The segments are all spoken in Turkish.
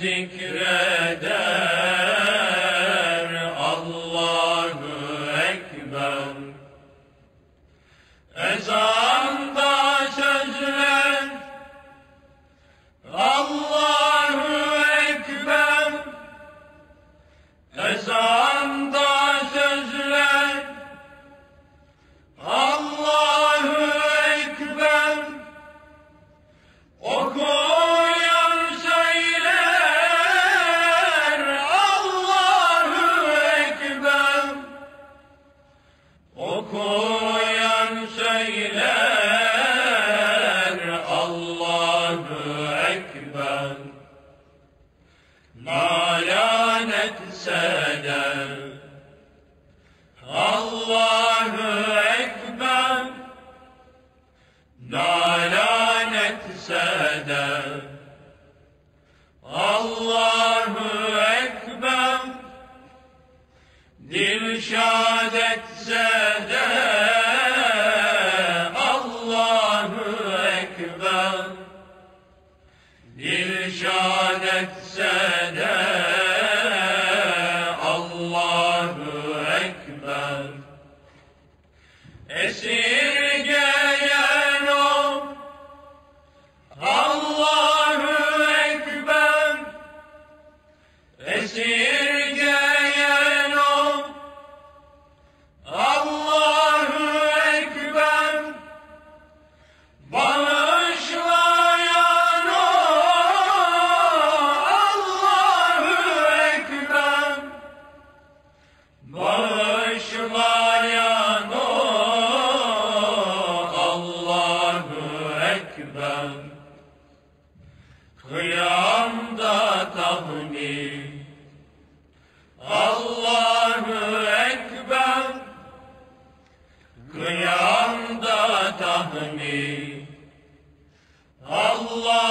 Zikreder Allahu Ekber. Ezanda Allahu Ekber. Nalan etse de Allahu Ekber. Nalan etse de Allahu Ekber. Dilşad etse de Allahu Ekber Dilşad etse Allahu Ekber. Esirgeyen Ekber Kıyamda tahmin Allahu Ekber Kıyamda tahmin Allahu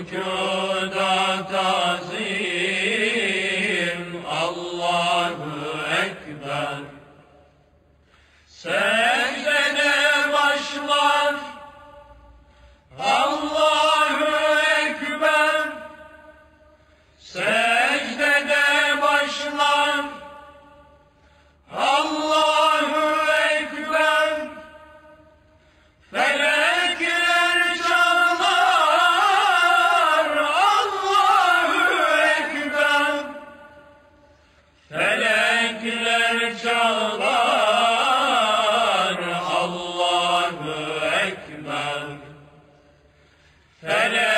Rükuda tazim Allahu Ekber. Secdede çalar Allahu Ekber. Felekler